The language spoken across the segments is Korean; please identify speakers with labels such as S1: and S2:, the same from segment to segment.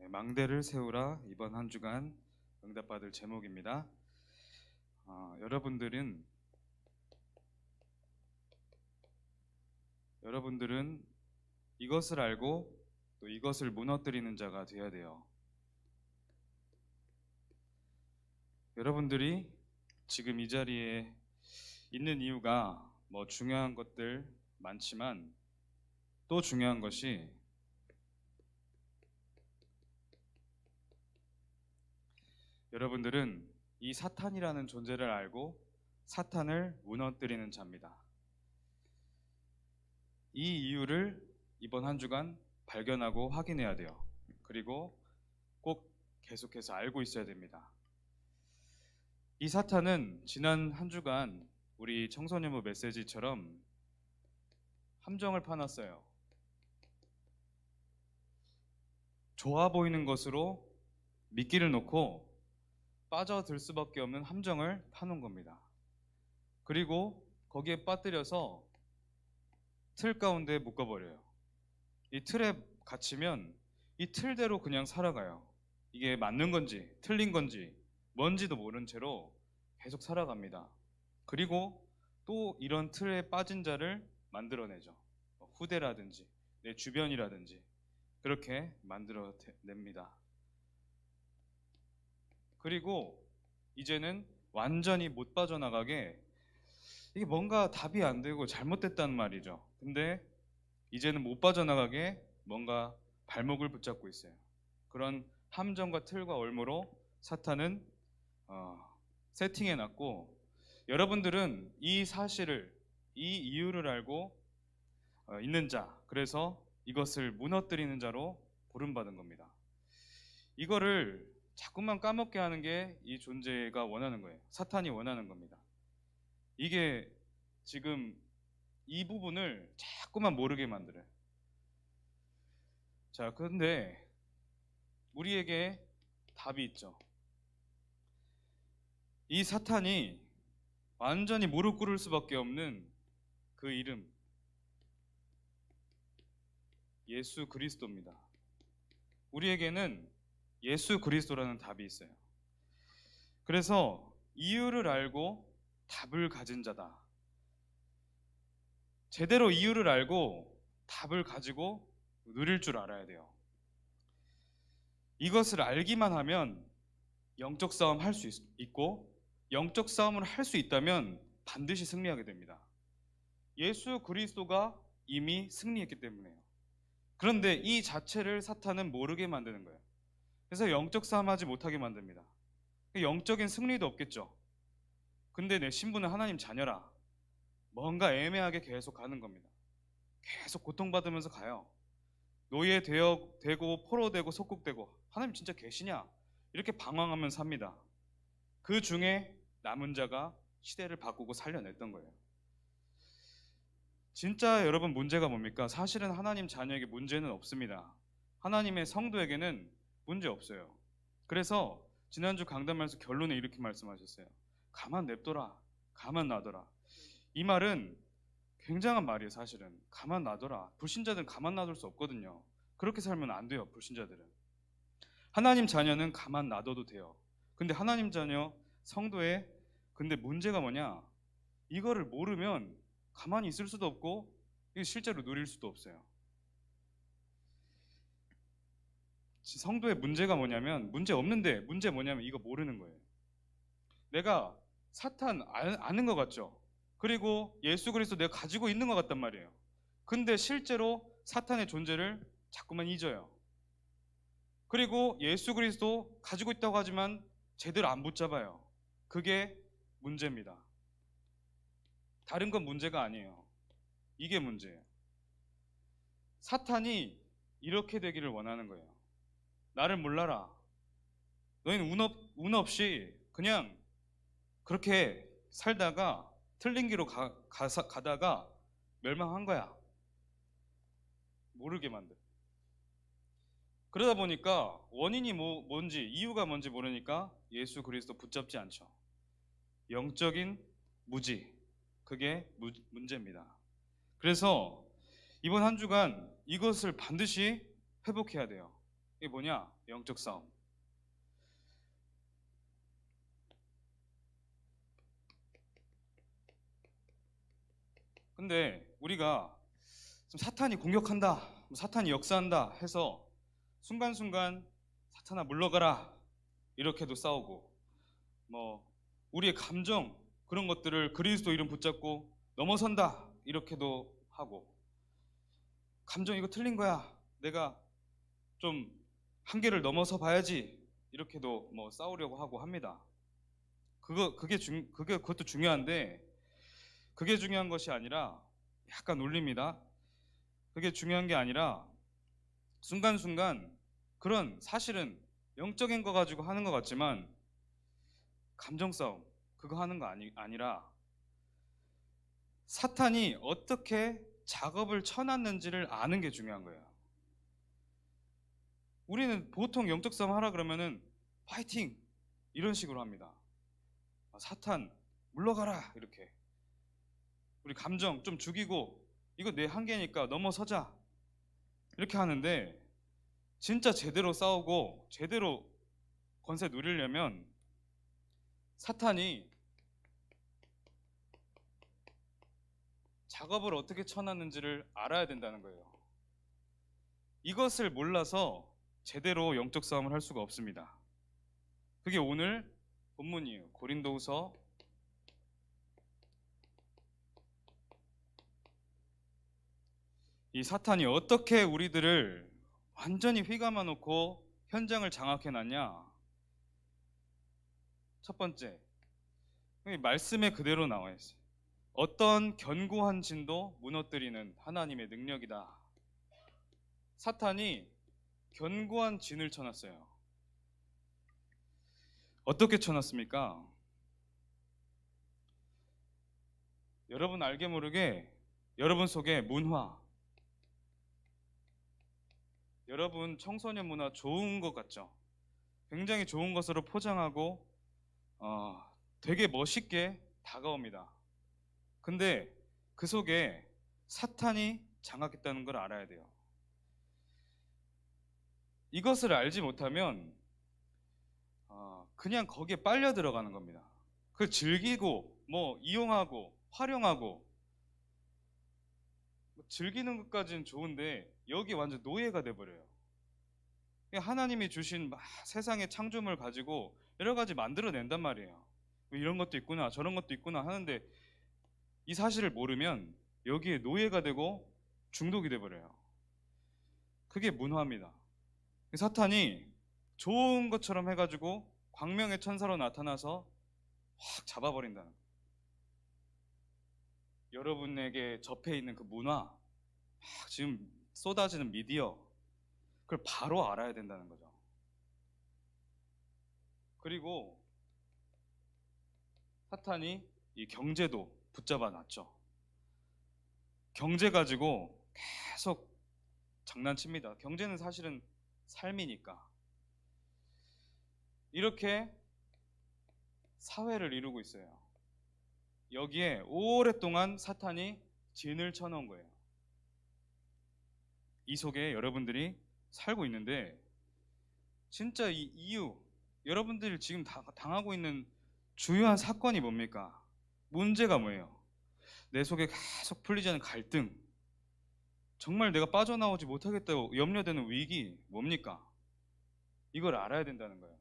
S1: 네, 망대를 세우라 이번 한 주간 응답받을 제목입니다. 어, 여러분들은 여러분들은 이것을 알고 또 이것을 무너뜨리는 자가 되어야 돼요. 여러분들이 지금 이 자리에 있는 이유가 뭐 중요한 것들 많지만 또 중요한 것이 여러분들은 이 사탄이라는 존재를 알고 사탄을 무너뜨리는 자입니다. 이 이유를 이번 한 주간 발견하고 확인해야 돼요. 그리고 꼭 계속해서 알고 있어야 됩니다. 이 사탄은 지난 한 주간 우리 청소년부 메시지처럼 함정을 파놨어요. 좋아 보이는 것으로 미끼를 놓고 빠져들 수밖에 없는 함정을 파놓은 겁니다. 그리고 거기에 빠뜨려서 틀 가운데 묶어버려요. 이 틀에 갇히면 이 틀대로 그냥 살아가요. 이게 맞는 건지 틀린 건지 뭔지도 모른 채로 계속 살아갑니다. 그리고 또 이런 틀에 빠진 자를 만들어내죠. 뭐 후대라든지 내 주변이라든지 그렇게 만들어냅니다. 그리고 이제는 완전히 못 빠져나가게 이게 뭔가 답이 안 되고 잘못됐다는 말이죠. 근데 이제는 못 빠져나가게 뭔가 발목을 붙잡고 있어요. 그런 함정과 틀과 얼무로 사탄은 어, 세팅해 놨고 여러분들은 이 사실을 이 이유를 알고 어, 있는 자 그래서 이것을 무너뜨리는 자로 부름받은 겁니다. 이거를 자꾸만 까먹게 하는 게 이 존재가 원하는 거예요. 사탄이 원하는 겁니다. 이게 지금 이 부분을 자꾸만 모르게 만들어요. 자, 그런데 우리에게 답이 있죠. 이 사탄이 완전히 무릎 꿇을 수밖에 없는 그 이름 예수 그리스도입니다. 우리에게는 예수 그리스도라는 답이 있어요. 그래서 이유를 알고 답을 가진 자다. 제대로 이유를 알고 답을 가지고 누릴 줄 알아야 돼요. 이것을 알기만 하면 영적 싸움 할 수 있고 영적 싸움을 할 수 있다면 반드시 승리하게 됩니다. 예수 그리스도가 이미 승리했기 때문에요. 그런데 이 자체를 사탄은 모르게 만드는 거예요. 그래서 영적 싸움 하지 못하게 만듭니다. 영적인 승리도 없겠죠. 근데 내 신분은 하나님 자녀라. 뭔가 애매하게 계속 가는 겁니다. 계속 고통받으면서 가요. 노예 되어, 되고 포로 되고 속국되고 하나님 진짜 계시냐? 이렇게 방황하면서 삽니다. 그 중에 남은 자가 시대를 바꾸고 살려냈던 거예요. 진짜 여러분 문제가 뭡니까? 사실은 하나님 자녀에게 문제는 없습니다. 하나님의 성도에게는 문제 없어요. 그래서 지난주 강단말에서 결론에 이렇게 말씀하셨어요. 가만 냅둬라. 가만 놔둬라. 이 말은 굉장한 말이에요, 사실은. 가만 놔둬라. 불신자들은 가만 놔둘 수 없거든요. 그렇게 살면 안 돼요, 불신자들은. 하나님 자녀는 가만 놔둬도 돼요. 근데 하나님 자녀 성도의 근데 문제가 뭐냐? 이거를 모르면 가만히 있을 수도 없고 실제로 누릴 수도 없어요. 성도의 문제가 뭐냐면 문제 없는데 문제 뭐냐면 이거 모르는 거예요. 내가 사탄 아는 것 같죠? 그리고 예수 그리스도 내가 가지고 있는 것 같단 말이에요. 근데 실제로 사탄의 존재를 자꾸만 잊어요. 그리고 예수 그리스도 가지고 있다고 하지만 제대로 안 붙잡아요. 그게 문제입니다. 다른 건 문제가 아니에요. 이게 문제예요. 사탄이 이렇게 되기를 원하는 거예요. 나를 몰라라. 너희는 운, 없, 운 없이 그냥 그렇게 살다가 틀린 길로 가, 가, 가다가 멸망한 거야. 모르게 만들. 그러다 보니까 원인이 뭐, 뭔지 이유가 뭔지 모르니까 예수 그리스도 붙잡지 않죠. 영적인 무지 그게 무, 문제입니다. 그래서 이번 한 주간 이것을 반드시 회복해야 돼요. 이게 뭐냐? 영적 싸움. 근데 우리가 좀 사탄이 공격한다, 뭐 사탄이 역사한다 해서 순간순간 사탄아 물러가라 이렇게도 싸우고 뭐 우리의 감정 그런 것들을 그리스도 이름 붙잡고 넘어선다 이렇게도 하고 감정 이거 틀린 거야 내가 좀 한계를 넘어서 봐야지 이렇게도 뭐 싸우려고 하고 합니다. 그거 그게 중 그게 그것도 중요한데 그게 중요한 것이 아니라 약간 울립니다. 그게 중요한 게 아니라 순간순간 그런 사실은 영적인 거 가지고 하는 것 같지만 감정 싸움 그거 하는 거 아니, 아니라 사탄이 어떻게 작업을 쳐놨는지를 아는 게 중요한 거예요. 우리는 보통 영적 싸움 하라 그러면은 파이팅 이런 식으로 합니다. 아, 사탄 물러가라 이렇게 우리 감정 좀 죽이고 이거 내 한계니까 넘어서자 이렇게 하는데 진짜 제대로 싸우고 제대로 권세 누리려면 사탄이 작업을 어떻게 쳐놨는지를 알아야 된다는 거예요. 이것을 몰라서 제대로 영적 싸움을 할 수가 없습니다. 그게 오늘 본문이에요. 고린도후서 '이 사탄이 어떻게 우리들을 완전히 휘감아 놓고 현장을 장악해 놨냐? 첫 번째, 말씀에 그대로 나와 있어요. 어떤 견고한 진도 무너뜨리는 하나님의 능력이다. 사탄이 견고한 진을 쳐놨어요. 어떻게 쳐놨습니까? 여러분 알게 모르게 여러분 속에 문화, 여러분 청소년 문화 좋은 것 같죠? 굉장히 좋은 것으로 포장하고 어, 되게 멋있게 다가옵니다. 근데 그 속에 사탄이 장악했다는 걸 알아야 돼요. 이것을 알지 못하면 어, 그냥 거기에 빨려 들어가는 겁니다. 그 즐기고 뭐 이용하고 활용하고 뭐 즐기는 것까지는 좋은데 여기 완전 노예가 돼 버려요. 하나님이 주신 막 세상의 창조물 가지고 여러 가지 만들어낸단 말이에요. 뭐 이런 것도 있구나, 저런 것도 있구나 하는데 이 사실을 모르면 여기에 노예가 되고 중독이 돼 버려요. 그게 문화입니다. 사탄이 좋은 것처럼 해가지고 광명의 천사로 나타나서 확 잡아버린다는. 여러분에게 접해 있는 그 문화, 막 지금 쏟아지는 미디어, 그걸 바로 알아야 된다는 거죠. 그리고 사탄이 이 경제도 붙잡아 놨죠. 경제 가지고 계속 장난칩니다. 경제는 사실은 삶이니까. 이렇게 사회를 이루고 있어요. 여기에 오랫동안 사탄이 진을 쳐놓은 거예요. 이 속에 여러분들이 살고 있는데 진짜 이 이유 여러분들이 지금 다, 당하고 있는 주요한 사건이 뭡니까? 문제가 뭐예요? 내 속에 계속 풀리지 않은 갈등 정말 내가 빠져나오지 못하겠다고 염려되는 위기 뭡니까? 이걸 알아야 된다는 거예요.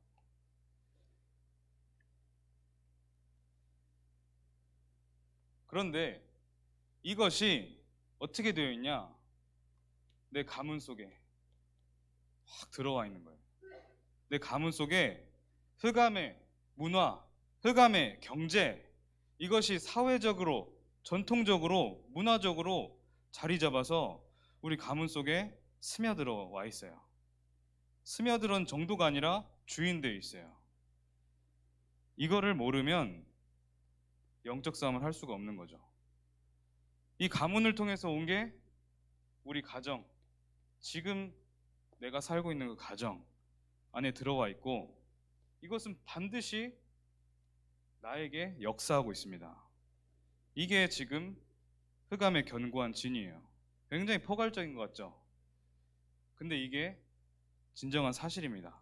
S1: 그런데 이것이 어떻게 되어 있냐? 내 가문 속에 확 들어와 있는 거예요. 내 가문 속에 흑암의 문화, 흑암의 경제, 이것이 사회적으로, 전통적으로, 문화적으로 자리 잡아서 우리 가문 속에 스며들어 와 있어요. 스며들은 정도가 아니라 주인되어 있어요. 이거를 모르면 영적 싸움을 할 수가 없는 거죠. 이 가문을 통해서 온 게 우리 가정, 지금 내가 살고 있는 그 가정 안에 들어와 있고 이것은 반드시 나에게 역사하고 있습니다. 이게 지금 흑암의 견고한 진이에요. 굉장히 포괄적인 것 같죠? 근데 이게 진정한 사실입니다.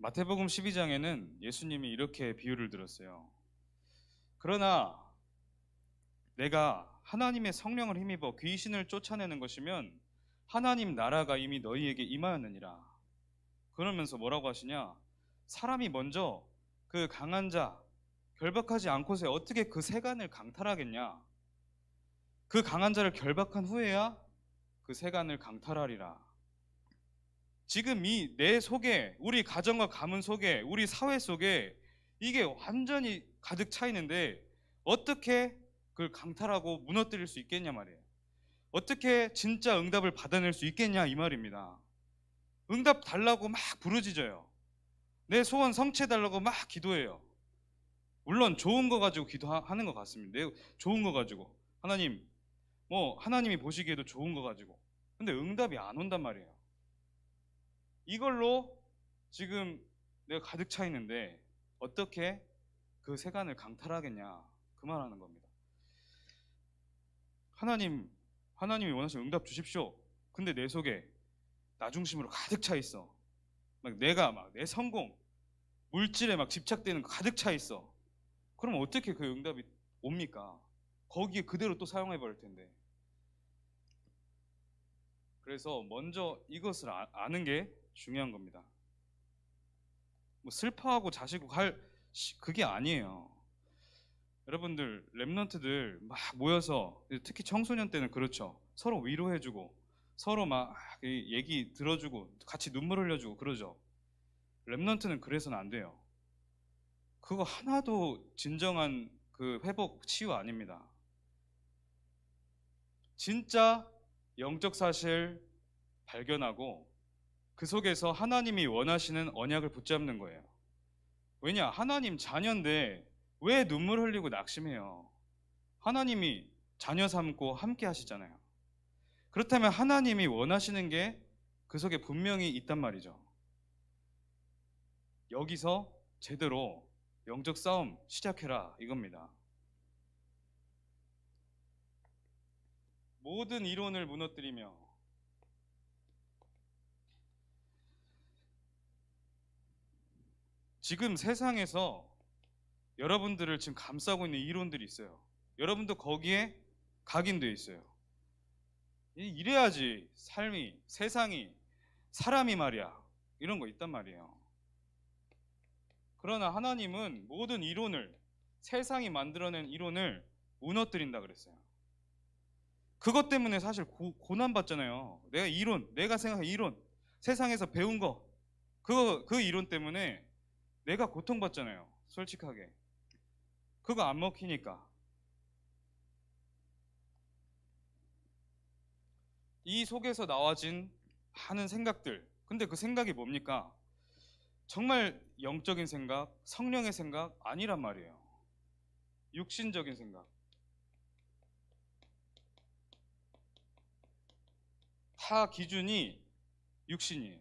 S1: 마태복음 12장에는 예수님이 이렇게 비유를 들었어요. 그러나 내가 하나님의 성령을 힘입어 귀신을 쫓아내는 것이면 하나님 나라가 이미 너희에게 임하였느니라. 그러면서 뭐라고 하시냐? 사람이 먼저 그 강한 자 결박하지 않고서 어떻게 그 세간을 강탈하겠냐? 그 강한 자를 결박한 후에야 그 세간을 강탈하리라. 지금 이 내 속에 우리 가정과 가문 속에 우리 사회 속에 이게 완전히 가득 차 있는데 어떻게 그걸 강탈하고 무너뜨릴 수 있겠냐 말이에요. 어떻게 진짜 응답을 받아낼 수 있겠냐 이 말입니다. 응답 달라고 막 부르짖어요. 내 소원 성취해 달라고 막 기도해요. 물론 좋은 거 가지고 기도하는 것 같습니다. 내 좋은 거 가지고 하나님 뭐 하나님이 보시기에도 좋은 거 가지고 근데 응답이 안 온단 말이에요. 이걸로 지금 내가 가득 차 있는데 어떻게 그 세간을 강탈하겠냐 그 말하는 겁니다. 하나님 하나님이 원하시는 응답 주십시오. 근데 내 속에 나 중심으로 가득 차 있어. 막 내가 막 내 성공 물질에 막 집착되는 거 가득 차 있어. 그럼 어떻게 그 응답이 옵니까? 거기에 그대로 또 사용해 버릴 텐데. 그래서 먼저 이것을 아, 아는 게 중요한 겁니다. 뭐 슬퍼하고 자시고 할 시- 그게 아니에요. 여러분들 랩런트들 막 모여서 특히 청소년 때는 그렇죠. 서로 위로해주고 서로 막이 얘기 들어주고 같이 눈물 흘려주고 그러죠. 랩런트는 그래서는 안 돼요. 그거 하나도 진정한 그 회복 치유 아닙니다. 진짜 영적 사실 발견하고 그 속에서 하나님이 원하시는 언약을 붙잡는 거예요. 왜냐? 하나님 자녀인데 왜 눈물 흘리고 낙심해요? 하나님이 자녀 삼고 함께 하시잖아요. 그렇다면 하나님이 원하시는 게 그 속에 분명히 있단 말이죠. 여기서 제대로 영적 싸움 시작해라 이겁니다. 모든 이론을 무너뜨리며 지금 세상에서 여러분들을 지금 감싸고 있는 이론들이 있어요. 여러분도 거기에 각인되어 있어요. 이- 이래야지 삶이, 세상이, 사람이 말이야. 이런 거 있단 말이에요. 그러나 하나님은 모든 이론을, 세상이 만들어낸 이론을 무너뜨린다 그랬어요. 그것 때문에 사실 고, 고난받잖아요. 내가 이론, 내가 생각한 이론, 세상에서 배운 거, 그, 그 이론 때문에 내가 고통받잖아요. 솔직하게. 그거 안 먹히니까. 이 속에서 나와진 많은 생각들. 근데 그 생각이 뭡니까? 정말 영적인 생각, 성령의 생각 아니란 말이에요. 육신적인 생각. 다 기준이 육신이에요.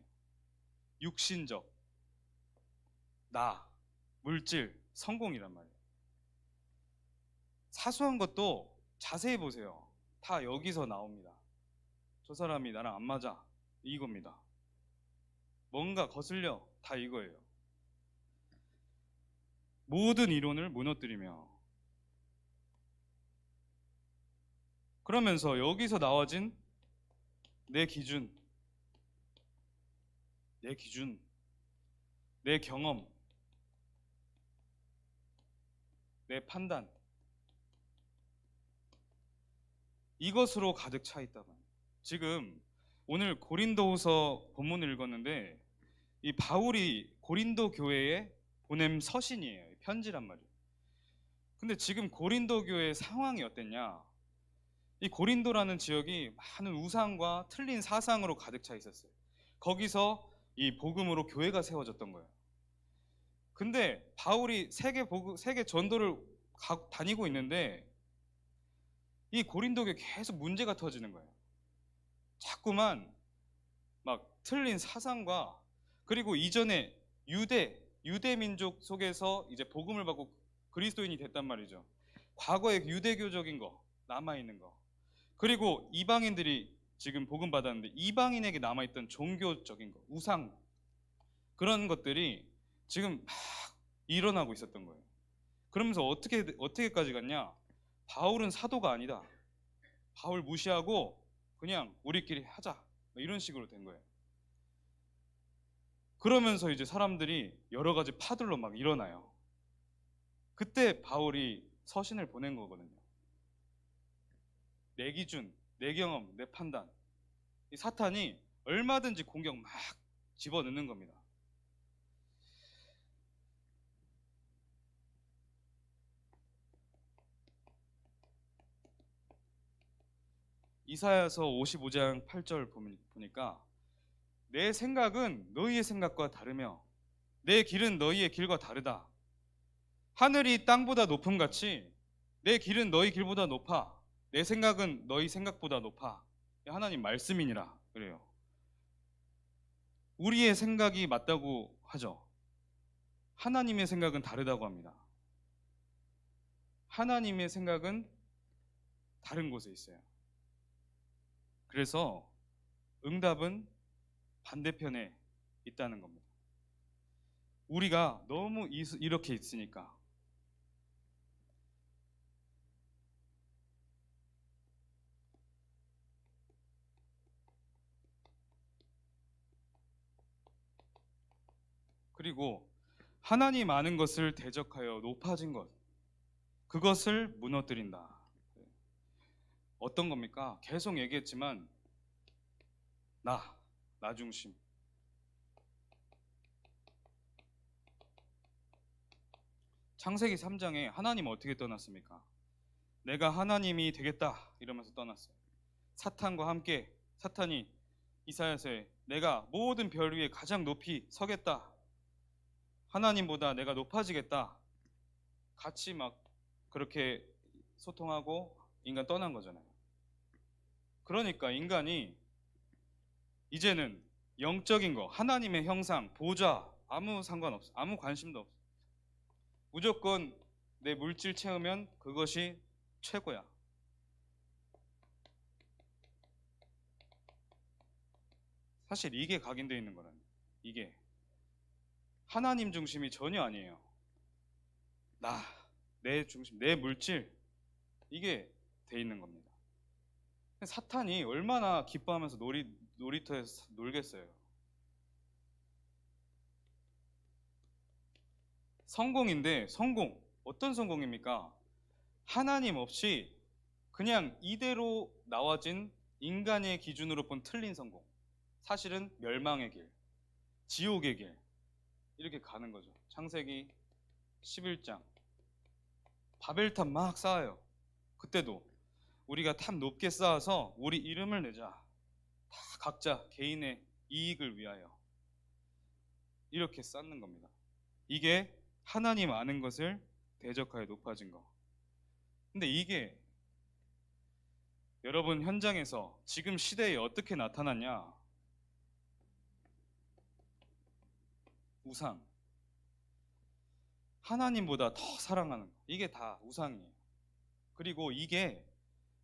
S1: 육신적. 나, 물질, 성공이란 말이에요. 사소한 것도 자세히 보세요. 다 여기서 나옵니다. 저 사람이 나랑 안 맞아. 이겁니다. 뭔가 거슬려. 다 이거예요. 모든 이론을 무너뜨리며 그러면서 여기서 나와진 내 기준, 내 기준, 내 경험, 내 판단 이것으로 가득 차 있다만 지금 오늘 고린도후서 본문을 읽었는데 이 바울이 고린도 교회에 보냄 서신이에요. 편지란 말이에요. 근데 지금 고린도 교회의 상황이 어땠냐? 이 고린도라는 지역이 많은 우상과 틀린 사상으로 가득 차 있었어요. 거기서 이 복음으로 교회가 세워졌던 거예요. 근데 바울이 세계 복음, 세계 전도를 가- 다니고 있는데 이 고린도교에 계속 문제가 터지는 거예요. 자꾸만 막 틀린 사상과 그리고 이전에 유대 유대 민족 속에서 이제 복음을 받고 그리스도인이 됐단 말이죠. 과거의 유대교적인 거 남아 있는 거. 그리고 이방인들이 지금 복음 받았는데 이방인에게 남아 있던 종교적인 거, 우상 그런 것들이 지금 막 일어나고 있었던 거예요. 그러면서 어떻게 어떻게까지 갔냐? 바울은 사도가 아니다. 바울 무시하고 그냥 우리끼리 하자. 뭐 이런 식으로 된 거예요. 그러면서 이제 사람들이 여러 가지 파들로 막 일어나요. 그때 바울이 서신을 보낸 거거든요. 내 기준, 내 경험, 내 판단. 이 사탄이 얼마든지 공격 막 집어넣는 겁니다. 이사야서 55장 8절 보니까 내 생각은 너희의 생각과 다르며 내 길은 너희의 길과 다르다. 하늘이 땅보다 높음 같이 내 길은 너희 길보다 높아. 내 생각은 너희 생각보다 높아. 하나님 말씀이니라 그래요. 우리의 생각이 맞다고 하죠. 하나님의 생각은 다르다고 합니다. 하나님의 생각은 다른 곳에 있어요. 그래서 응답은 반대편에 있다는 겁니다. 우리가 너무 이렇게 있으니까 그리고 하나님 아는 것을 대적하여 높아진 것 그것을 무너뜨린다. 어떤 겁니까? 계속 얘기했지만 나, 나 중심. 창세기 3장에 하나님 어떻게 떠났습니까? 내가 하나님이 되겠다 이러면서 떠났어요. 사탄과 함께 사탄이 이사야서에 내가 모든 별 위에 가장 높이 서겠다. 하나님보다 내가 높아지겠다. 같이 막 그렇게 소통하고 인간 떠난 거잖아요. 그러니까 인간이 이제는 영적인 거, 하나님의 형상, 보좌 아무 상관없어. 아무 관심도 없어. 무조건 내 물질 채우면 그것이 최고야. 사실 이게 각인되어 있는 거라는 이게 하나님 중심이 전혀 아니에요. 나, 내 중심, 내 물질 이게 돼 있는 겁니다. 사탄이 얼마나 기뻐하면서 놀이, 놀이터에서 놀겠어요. 성공인데 성공 어떤 성공입니까? 하나님 없이 그냥 이대로 나와진 인간의 기준으로 본 틀린 성공. 사실은 멸망의 길, 지옥의 길 이렇게 가는 거죠. 창세기 11장 바벨탑 막 쌓아요. 그때도 우리가 탑 높게 쌓아서 우리 이름을 내자. 다 각자 개인의 이익을 위하여 이렇게 쌓는 겁니다. 이게 하나님 아는 것을 대적하여 높아진 거. 근데 이게 여러분 현장에서 지금 시대에 어떻게 나타났냐? 우상. 하나님보다 더 사랑하는 거. 이게 다 우상이에요. 그리고 이게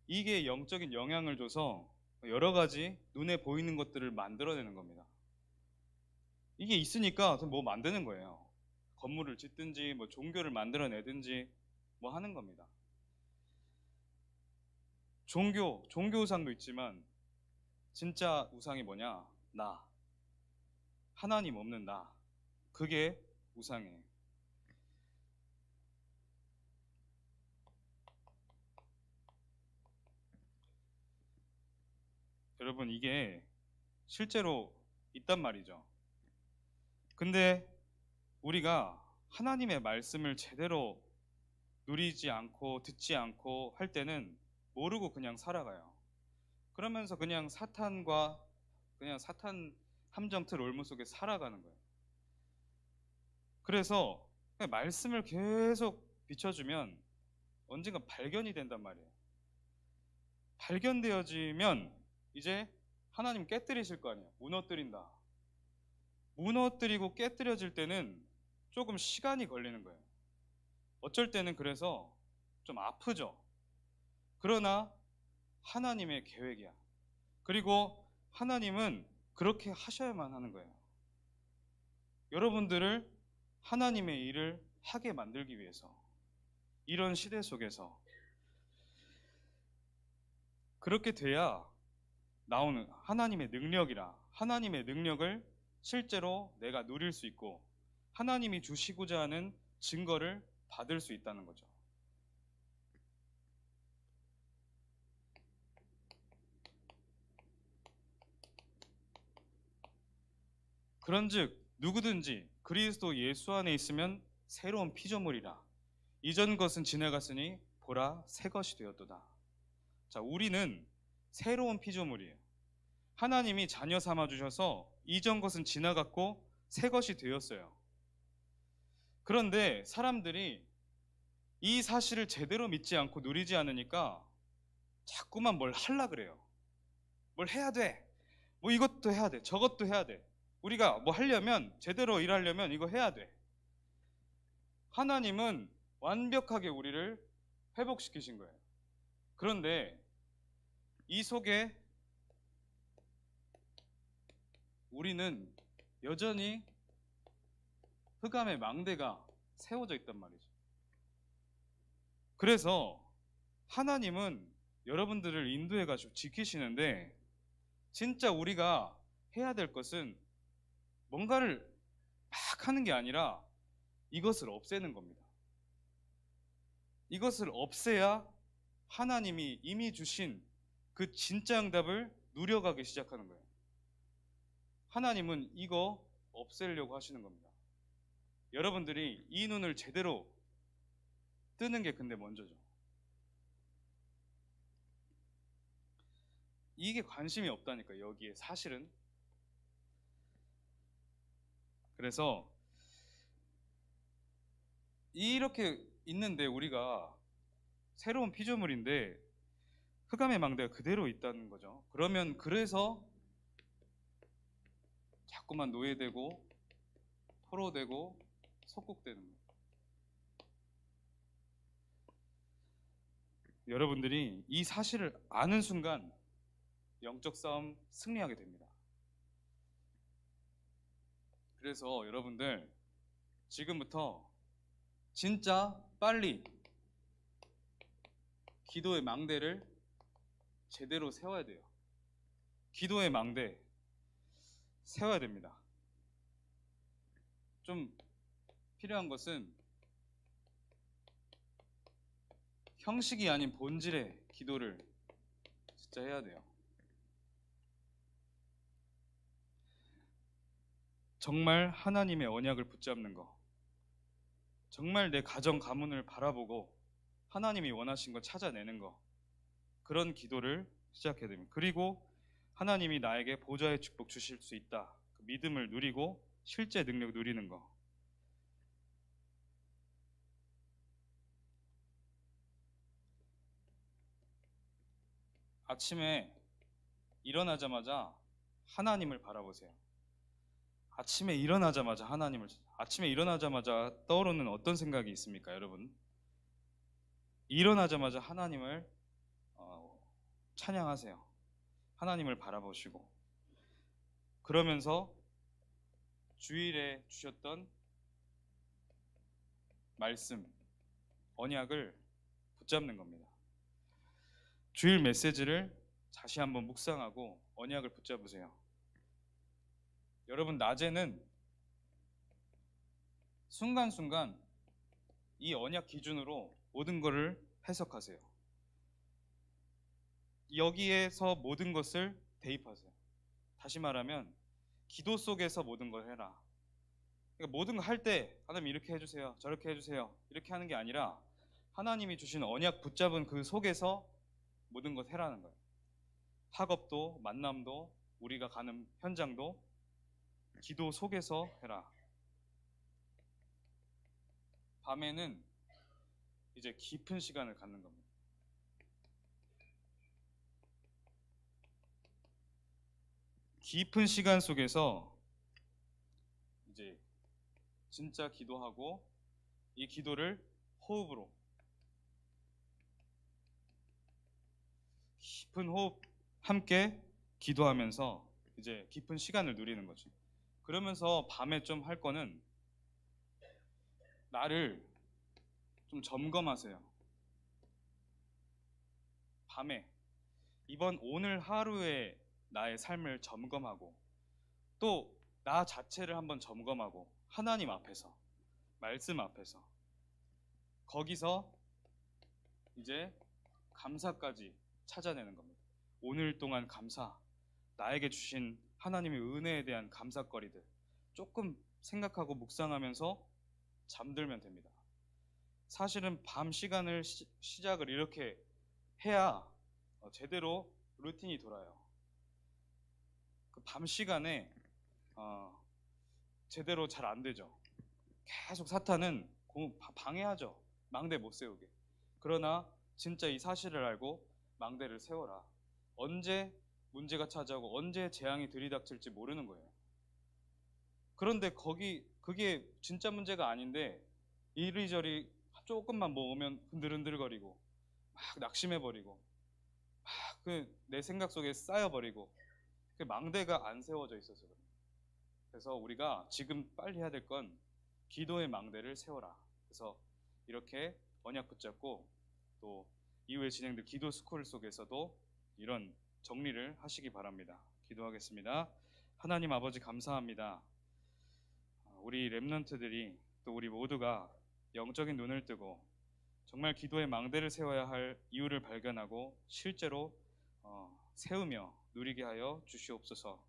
S1: 이게 영적인 영향을 줘서 여러 가지 눈에 보이는 것들을 만들어내는 겁니다. 이게 있으니까 뭐 만드는 거예요. 건물을 짓든지 뭐 종교를 만들어내든지 뭐 하는 겁니다. 종교, 종교 우상도 있지만 진짜 우상이 뭐냐? 나. 하나님 없는 나. 그게 우상이에요. 여러분 이게 실제로 있단 말이죠. 근데 우리가 하나님의 말씀을 제대로 누리지 않고 듣지 않고 할 때는 모르고 그냥 살아가요. 그러면서 그냥 사탄과 그냥 사탄 함정 틀 올무 속에 살아가는 거예요. 그래서 말씀을 계속 비춰주면 언젠가 발견이 된단 말이에요. 발견되어지면 이제 하나님 깨뜨리실 거 아니에요. 무너뜨린다. 무너뜨리고 깨뜨려질 때는 조금 시간이 걸리는 거예요. 어쩔 때는 그래서 좀 아프죠. 그러나 하나님의 계획이야. 그리고 하나님은 그렇게 하셔야만 하는 거예요. 여러분들을 하나님의 일을 하게 만들기 위해서 이런 시대 속에서 그렇게 돼야 나오는 하나님의 능력이라 하나님의 능력을 실제로 내가 누릴 수 있고 하나님이 주시고자 하는 증거를 받을 수 있다는 거죠. 그런즉 누구든지 그리스도 예수 안에 있으면 새로운 피조물이라 이전 것은 지나갔으니 보라 새 것이 되었도다. 자, 우리는 새로운 피조물이에요. 하나님이 자녀 삼아 주셔서 이전 것은 지나갔고 새 것이 되었어요. 그런데 사람들이 이 사실을 제대로 믿지 않고 누리지 않으니까 자꾸만 뭘 하려 그래요. 뭘 해야 돼. 뭐 이것도 해야 돼. 저것도 해야 돼. 우리가 뭐 하려면 제대로 일하려면 이거 해야 돼. 하나님은 완벽하게 우리를 회복시키신 거예요. 그런데 이 속에 우리는 여전히 흑암의 망대가 세워져 있단 말이죠. 그래서 하나님은 여러분들을 인도해 가지고 지키시는데 진짜 우리가 해야 될 것은 뭔가를 막 하는 게 아니라 이것을 없애는 겁니다. 이것을 없애야 하나님이 이미 주신 그 진짜 응답을 누려가기 시작하는 거예요. 하나님은 이거 없애려고 하시는 겁니다. 여러분들이 이 눈을 제대로 뜨는 게 근데 먼저죠. 이게 관심이 없다니까 여기에 사실은 그래서 이렇게 있는데 우리가 새로운 피조물인데 흑암의 망대가 그대로 있다는 거죠. 그러면 그래서 자꾸만 노예되고 포로되고 속국되는 거예요. 여러분들이 이 사실을 아는 순간 영적 싸움 승리하게 됩니다. 그래서 여러분들 지금부터 진짜 빨리 기도의 망대를 제대로 세워야 돼요. 기도의 망대 세워야 됩니다. 좀 필요한 것은 형식이 아닌 본질의 기도를 진짜 해야 돼요. 정말 하나님의 언약을 붙잡는 거. 정말 내 가정 가문을 바라보고 하나님이 원하신 걸 찾아내는 거. 그런 기도를 시작해야 됩니다. 그리고 하나님이 나에게 보좌의 축복 주실 수 있다. 그 믿음을 누리고 실제 능력 누리는 거. 아침에 일어나자마자 하나님을 바라보세요. 아침에 일어나자마자 하나님을 아침에 일어나자마자 떠오르는 어떤 생각이 있습니까, 여러분? 일어나자마자 하나님을 어, 찬양하세요. 하나님을 바라보시고 그러면서 주일에 주셨던 말씀, 언약을 붙잡는 겁니다. 주일 메시지를 다시 한번 묵상하고 언약을 붙잡으세요. 여러분 낮에는 순간순간 이 언약 기준으로 모든 것을 해석하세요. 여기에서 모든 것을 대입하세요. 다시 말하면 기도 속에서 모든 걸 해라. 그러니까 모든 거할때 하나님 이렇게 해주세요, 저렇게 해주세요 이렇게 하는 게 아니라 하나님이 주신 언약 붙잡은 그 속에서 모든 것 해라는 거예요. 학업도 만남도 우리가 가는 현장도 기도 속에서 해라. 밤에는 이제 깊은 시간을 갖는 겁니다. 깊은 시간 속에서 이제 진짜 기도하고 이 기도를 호흡으로 깊은 호흡 함께 기도하면서 이제 깊은 시간을 누리는 거지. 그러면서 밤에 좀 할 거는 나를 좀 점검하세요. 밤에 이번 오늘 하루의 나의 삶을 점검하고 또 나 자체를 한번 점검하고 하나님 앞에서 말씀 앞에서 거기서 이제 감사까지 찾아내는 겁니다. 오늘 동안 감사, 나에게 주신 하나님의 은혜에 대한 감사거리들 조금 생각하고 묵상하면서 잠들면 됩니다. 사실은 밤 시간을 시, 시작을 이렇게 해야 어, 제대로 루틴이 돌아요. 그밤 시간에 어, 제대로 잘 안 되죠. 계속 사탄은 방해하죠. 망대 못 세우게. 그러나 진짜 이 사실을 알고 망대를 세워라. 언제 문제가 찾아오고 언제 재앙이 들이닥칠지 모르는 거예요. 그런데 거기 그게 진짜 문제가 아닌데 이리저리 조금만 뭐 오면 흔들흔들거리고 막 낙심해버리고 막 그 내 생각 속에 쌓여버리고 그 망대가 안 세워져 있어서 그래요. 그래서 우리가 지금 빨리 해야 될 건 기도의 망대를 세워라. 그래서 이렇게 언약 붙잡고 또 이후에 진행될 기도 스쿨 속에서도 이런 정리를 하시기 바랍니다. 기도하겠습니다. 하나님 아버지 감사합니다. 우리 렘넌트들이 또 우리 모두가 영적인 눈을 뜨고 정말 기도의 망대를 세워야 할 이유를 발견하고 실제로 어, 세우며 누리게 하여 주시옵소서.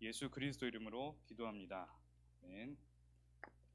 S1: 예수 그리스도 이름으로 기도합니다. 아멘.